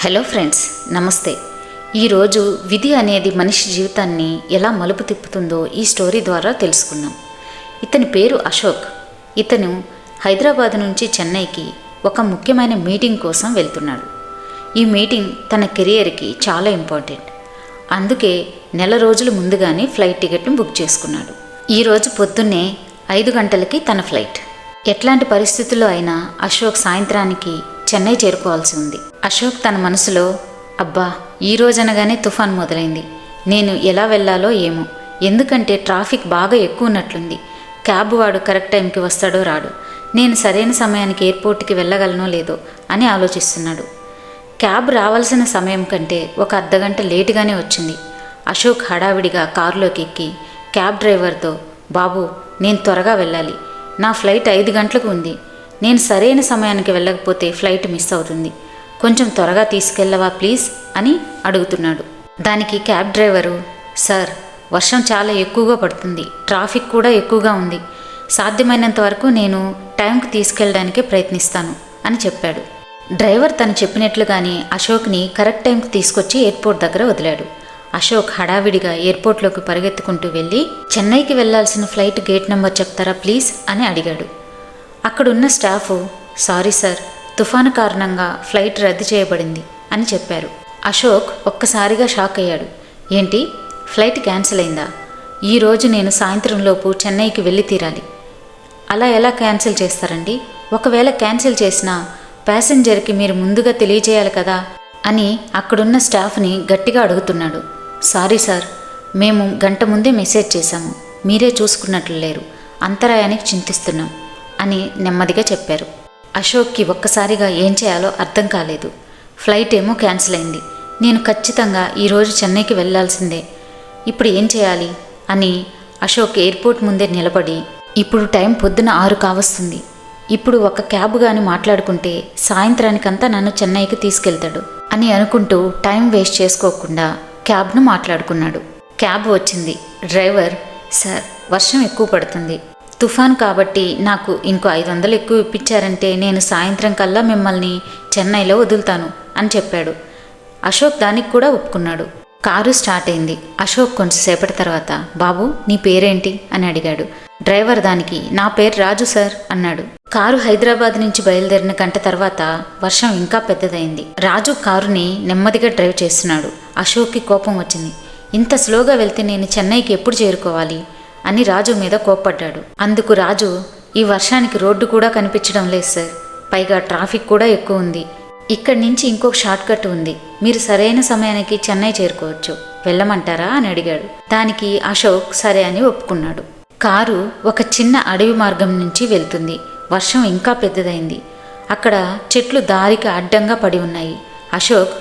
Hello friends నమస్తే. ఈరోజు విధి అనేది మనిషి జీవితాన్ని ఎలా మలుపు తిప్పుతుందో ఈ స్టోరీ ద్వారా తెలుసుకుందాం. ఇతని పేరు అశోక్. ఇతను హైదరాబాద్ నుంచి చెన్నైకి ఒక ముఖ్యమైన మీటింగ్ కోసం వెళ్తున్నాడు. ఈ మీటింగ్ తన కెరియర్కి చాలా ఇంపార్టెంట్. అందుకే నెల రోజులు ముందుగానే ఫ్లైట్ టికెట్ను బుక్ చేసుకున్నాడు. ఈరోజు పొద్దున్నే ఐదు గంటలకి తన ఫ్లైట్. ఎట్లాంటి పరిస్థితుల్లో అయినా అశోక్ సాయంత్రానికి చెన్నై చేరుకోవాల్సి ఉంది. అశోక్ తన మనసులో అబ్బా ఈ రోజనగానే తుఫాన్ మొదలైంది. నేను ఎలా వెళ్ళాలో ఏమో. ఎందుకంటే ట్రాఫిక్ బాగా ఎక్కువ ఉన్నట్లుంది క్యాబ్ వాడు కరెక్ట్ టైంకి వస్తాడో రాడు. నేను సరైన సమయానికి ఎయిర్పోర్ట్కి వెళ్ళగలనో లేదో అని ఆలోచిస్తున్నాడు. క్యాబ్ రావాల్సిన సమయం కంటే ఒక అర్ధగంట లేటుగానే వచ్చింది. అశోక్ హడావిడిగా కారులోకి ఎక్కి క్యాబ్ డ్రైవర్తో బాబు నేను త్వరగా వెళ్ళాలి. నా ఫ్లైట్ ఐదు గంటలకు ఉంది. నేను సరైన సమయానికి వెళ్ళకపోతే ఫ్లైట్ మిస్ అవుతుంది. కొంచెం త్వరగా తీసుకెళ్ళవా ప్లీజ్? అని అడుగుతున్నాడు. దానికి క్యాబ్ డ్రైవరు సార్ వర్షం చాలా ఎక్కువగా పడుతుంది. ట్రాఫిక్ కూడా ఎక్కువగా ఉంది. సాధ్యమైనంత వరకు నేను టైంకి తీసుకెళ్ళడానికే ప్రయత్నిస్తాను అని చెప్పాడు. డ్రైవర్ తను చెప్పినట్లుగానే అశోక్ని కరెక్ట్ టైంకి తీసుకొచ్చి ఎయిర్పోర్ట్ దగ్గర వదిలాడు. అశోక్ హడావిడిగా ఎయిర్పోర్ట్లోకి పరిగెత్తుకుంటూ వెళ్ళి చెన్నైకి వెళ్ళాల్సిన ఫ్లైట్ గేట్ నెంబర్ చెప్తారా ప్లీజ్? అని అడిగాడు. అక్కడున్న స్టాఫ్ సారీ సార్ తుఫాను కారణంగా ఫ్లైట్ రద్దు చేయబడింది అని చెప్పారు. అశోక్ ఒక్కసారిగా షాక్ అయ్యాడు. ఏంటి? ఫ్లైట్ క్యాన్సిల్ అయిందా? ఈరోజు నేను సాయంత్రంలోపు చెన్నైకి వెళ్ళి తీరాలి. అలా ఎలా క్యాన్సిల్ చేస్తారండి? ఒకవేళ క్యాన్సిల్ చేసినా ప్యాసింజర్కి మీరు ముందుగా తెలియజేయాలి కదా అని అక్కడున్న స్టాఫ్ని గట్టిగా అడుగుతున్నాడు. సారీ సార్ మేము గంట ముందే మెసేజ్ చేశాము. మీరే చూసుకున్నట్లు లేరు. అంతరాయానికి చింతిస్తున్నాం అని నెమ్మదిగా చెప్పారు. అశోక్కి ఒక్కసారిగా ఏం చేయాలో అర్థం కాలేదు. ఫ్లైట్ ఏమో క్యాన్సిల్ అయింది. నేను ఖచ్చితంగా ఈరోజు చెన్నైకి వెళ్ళాల్సిందే. ఇప్పుడు ఏం చేయాలి? అని అశోక్ ఎయిర్పోర్ట్ ముందే నిలబడి ఇప్పుడు టైం పొద్దున ఆరు కావస్తుంది. ఇప్పుడు ఒక క్యాబ్ గాని మాట్లాడుకుంటే సాయంత్రానికంతా నన్ను చెన్నైకి తీసుకెళ్తాడు అని అనుకుంటూ టైం వేస్ట్ చేసుకోకుండా క్యాబ్ను మాట్లాడుకున్నాడు. క్యాబ్ వచ్చింది. డ్రైవర్ సార్ వర్షం ఎక్కువ పడుతుంది. తుఫాన్ కాబట్టి నాకు ఇంకో ఐదు వందలు ఎక్కువ ఇప్పించారంటే నేను సాయంత్రం కల్లా మిమ్మల్ని చెన్నైలో వదులుతాను అని చెప్పాడు. అశోక్ దానికి కూడా ఒప్పుకున్నాడు. కారు స్టార్ట్ అయింది. అశోక్ కొంచెంసేపటి తర్వాత బాబు నీ పేరేంటి? అని అడిగాడు. డ్రైవర్ దానికి నా పేరు రాజు సార్ అన్నాడు. కారు హైదరాబాద్ నుంచి బయలుదేరిన గంట తర్వాత వర్షం ఇంకా పెద్దదైంది. రాజు కారుని నెమ్మదిగా డ్రైవ్ చేస్తున్నాడు. అశోక్కి కోపం వచ్చింది. ఇంత స్లోగా వెళ్తే నేను చెన్నైకి ఎప్పుడు చేరుకోవాలి? అని రాజు మీద కోప్పడ్డాడు. అందుకు రాజు ఈ వర్షానికి రోడ్డు కూడా కనిపించడం లేదు సార్. పైగా ట్రాఫిక్ కూడా ఎక్కువ ఉంది. ఇక్కడి నుంచి ఇంకొక షార్ట్కట్ ఉంది. మీరు సరైన సమయానికి చెన్నై చేరుకోవచ్చు. వెళ్ళమంటారా అని అడిగాడు. దానికి అశోక్ సరే అని ఒప్పుకున్నాడు. కారు ఒక చిన్న అడవి మార్గం నుంచి వెళ్తుంది. వర్షం ఇంకా పెద్దదైంది. అక్కడ చెట్లు దారికి అడ్డంగా పడి ఉన్నాయి. అశోక్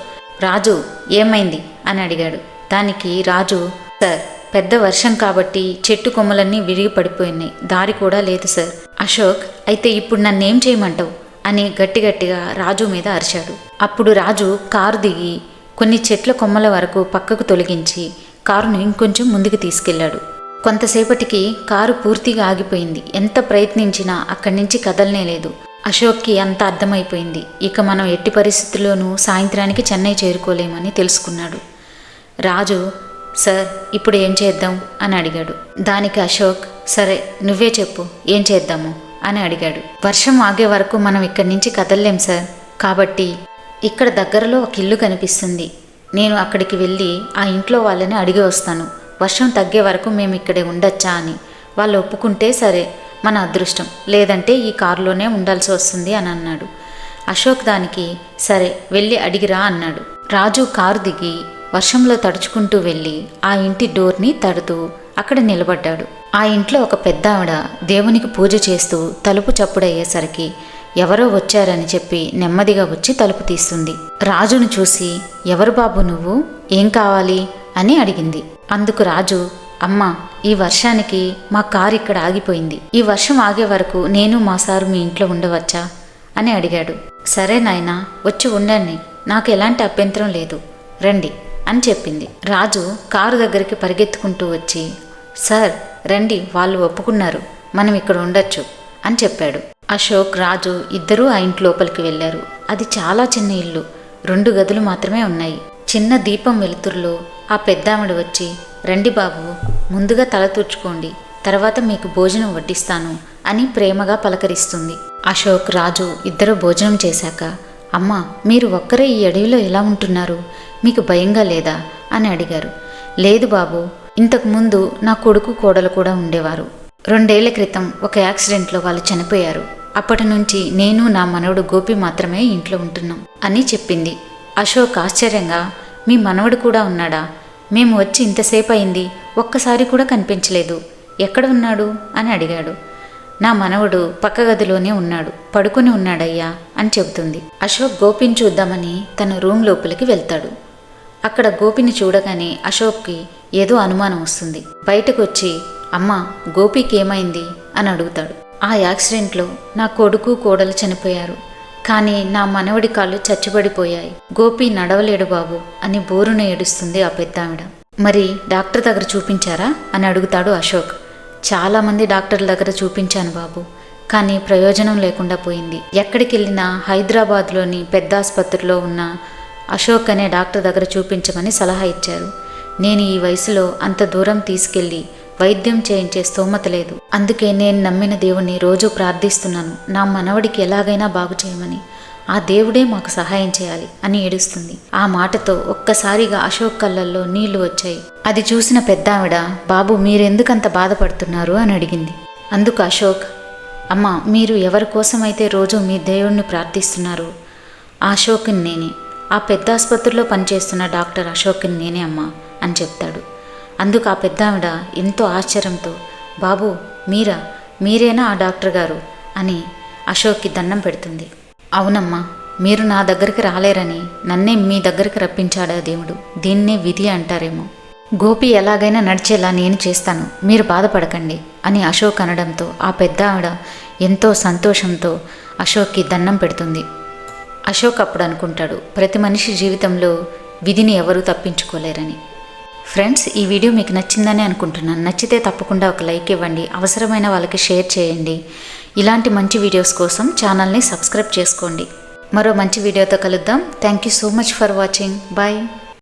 రాజు ఏమైంది? అని అడిగాడు. దానికి రాజు సార్ పెద్ద వర్షం కాబట్టి చెట్టు కొమ్మలన్నీ విరిగి పడిపోయినాయి. దారి కూడా లేదు సార్. అశోక్ అయితే ఇప్పుడు నన్నేం చేయమంటావు? అని గట్టి గట్టిగా రాజు మీద అరిచాడు. అప్పుడు రాజు కారు దిగి కొన్ని చెట్ల కొమ్మల వరకు పక్కకు తొలగించి కారును ఇంకొంచెం ముందుకు తీసుకెళ్ళాడు కొంతసేపటికి కారు పూర్తిగా ఆగిపోయింది. ఎంత ప్రయత్నించినా అక్కడి నుంచి కదలనే లేదు. అశోక్కి అంత అర్థమైపోయింది. ఇక మనం ఎట్టి పరిస్థితుల్లోనూ సాయంత్రానికి చెన్నై చేరుకోలేమని తెలుసుకున్నాడు. రాజు సార్ ఇప్పుడు ఏం చేద్దాం? అని అడిగాడు. దానికి అశోక్ సరే నువ్వే చెప్పు ఏం చేద్దాము? అని అడిగాడు. వర్షం ఆగే వరకు మనం ఇక్కడి నుంచి కదలలేం సార్. కాబట్టి ఇక్కడ దగ్గరలో ఒక ఇల్లు కనిపిస్తుంది. నేను అక్కడికి వెళ్ళి ఆ ఇంట్లో వాళ్ళని అడిగి వస్తాను. వర్షం తగ్గే వరకు మేము ఇక్కడే ఉండొచ్చా? అని. వాళ్ళు ఒప్పుకుంటే సరే మన అదృష్టం. లేదంటే ఈ కారులోనే ఉండాల్సి వస్తుంది అని అన్నాడు. అశోక్ దానికి సరే వెళ్ళి అడిగిరా అన్నాడు. రాజు కారు దిగి వర్షంలో తడుచుకుంటూ వెళ్ళి ఆ ఇంటి డోర్ని తడుతూ అక్కడ నిలబడ్డాడు. ఆ ఇంట్లో ఒక పెద్ద ఆవిడ దేవునికి పూజ చేస్తూ తలుపు చప్పుడయ్యేసరికి ఎవరో వచ్చారని చెప్పి నెమ్మదిగా వచ్చి తలుపు తీస్తుంది. రాజును చూసి ఎవరు బాబు నువ్వు? ఏం కావాలి? అని అడిగింది. అందుకు రాజు అమ్మ ఈ వర్షానికి మా కారు ఇక్కడ ఆగిపోయింది. ఈ వర్షం ఆగే వరకు నేను మా సారు మీ ఇంట్లో ఉండవచ్చా? అని అడిగాడు. సరే నాయనా వచ్చి ఉండండి. నాకు ఎలాంటి అభ్యంతరం లేదు. రండి. అని చెప్పింది. రాజు కారు దగ్గరికి పరిగెత్తుకుంటూ వచ్చి సార్ రండి వాళ్ళు ఒప్పుకున్నారు. మనం ఇక్కడ ఉండొచ్చు అని చెప్పాడు. అశోక్ రాజు ఇద్దరూ ఆ ఇంటి లోపలికి వెళ్ళారు. అది చాలా చిన్న ఇల్లు. రెండు గదులు మాత్రమే ఉన్నాయి. చిన్న దీపం వెలుతురులో ఆ పెద్దావిడ వచ్చి రండి బాబు ముందుగా తల తుడుచుకోండి. తర్వాత మీకు భోజనం వడ్డిస్తాను అని ప్రేమగా పలకరిస్తుంది. అశోక్ రాజు ఇద్దరు భోజనం చేశాక అమ్మ మీరు ఒక్కరే ఈ అడవిలో ఎలా ఉంటున్నారు? మీకు భయంగా లేదా? అని అడిగారు. లేదు బాబు ఇంతకుముందు నా కొడుకు కోడలు కూడా ఉండేవారు. రెండేళ్ళ క్రితం ఒక యాక్సిడెంట్లో వాళ్ళు చనిపోయారు. అప్పటి నుంచి నేను నా మనవడు గోపి మాత్రమే ఇంట్లో ఉంటున్నాం అని చెప్పింది. అశోక్ ఆశ్చర్యంగా మీ మనవడు కూడా ఉన్నాడా? మేము వచ్చి ఇంతసేపు అయింది ఒక్కసారి కూడా కనిపించలేదు. ఎక్కడ ఉన్నాడు? అని అడిగాడు. నా మనవడు పక్క గదిలోనే ఉన్నాడు పడుకుని ఉన్నాడయ్యా అని చెబుతుంది. అశోక్ గోపిని చూద్దామని తన రూమ్ లోపలికి వెళ్తాడు. అక్కడ గోపిని చూడగానే అశోక్కి ఏదో అనుమానం వస్తుంది. బయటకు వచ్చి అమ్మ గోపికి ఏమైంది అని అడుగుతాడు. ఆ యాక్సిడెంట్లో నా కొడుకు కోడలు చనిపోయారు. కానీ నా మనవడి కాళ్ళు చచ్చిపడిపోయాయి. గోపి నడవలేడు బాబు అని బోరున ఏడుస్తుంది ఆ పెద్దావిడ. మరి డాక్టర్ దగ్గర చూపించారా? అని అడుగుతాడు అశోక్. చాలామంది డాక్టర్ల దగ్గర చూపించాను బాబు. కానీ ప్రయోజనం లేకుండా పోయింది. ఎక్కడికి వెళ్ళినా హైదరాబాద్లోని పెద్ద ఆసుపత్రిలో ఉన్న అశోక్ అనే డాక్టర్ దగ్గర చూపించమని సలహా ఇచ్చారు. నేను ఈ వయసులో అంత దూరం తీసుకెళ్ళి వైద్యం చేయించే స్తోమత లేదు. అందుకే నేను నమ్మిన దేవుణ్ణి రోజు ప్రార్థిస్తున్నాను. నా మనవడికి ఎలాగైనా బాగు చేయమని. ఆ దేవుడే మాకు సహాయం చేయాలి అని ఏడుస్తుంది. ఆ మాటతో ఒక్కసారిగా అశోక్ కళ్ళల్లో నీళ్ళు వచ్చాయి. అది చూసిన పెద్దావిడ బాబు మీరెందుకంత బాధపడుతున్నారు? అని అడిగింది. అందుకు అశోక్ అమ్మ మీరు ఎవరి కోసమైతే రోజు మీ దేవుణ్ణి ప్రార్థిస్తున్నారు ఆ అశోక్ని నేనే. ఆ పెద్ద ఆసుపత్రిలో పనిచేస్తున్న డాక్టర్ అశోక్ని నేనే అమ్మా అని చెప్తాడు. అందుకు ఆ పెద్ద ఆవిడ ఎంతో ఆశ్చర్యంతో బాబు మీరా? మీరేనా ఆ డాక్టర్ గారు? అని అశోక్కి దండం పెడుతుంది. అవునమ్మా మీరు నా దగ్గరికి రాలేరని నన్నే మీ దగ్గరికి రప్పించాడా దేవుడు? దీన్నే విధి అంటారేమో. గోపి ఎలాగైనా నడిచేలా నేను చేస్తాను. మీరు బాధపడకండి అని అశోక్ అనడంతో ఆ పెద్ద ఆవిడ ఎంతో సంతోషంతో అశోక్కి దండం పెడుతుంది. అశోక్ అప్పుడు అనుకుంటాడు ప్రతి మనిషి జీవితంలో విధిని ఎవరూ తప్పించుకోలేరని. ఫ్రెండ్స్ ఈ వీడియో మీకు నచ్చిందని అనుకుంటున్నాను. నచ్చితే తప్పకుండా ఒక లైక్ ఇవ్వండి అవసరమైన వాళ్ళకి షేర్ చేయండి. ఇలాంటి మంచి వీడియోస్ కోసం ఛానల్ని సబ్స్క్రైబ్ చేసుకోండి. మరో మంచి వీడియోతో కలుద్దాం. Thank you so much for watching. Bye.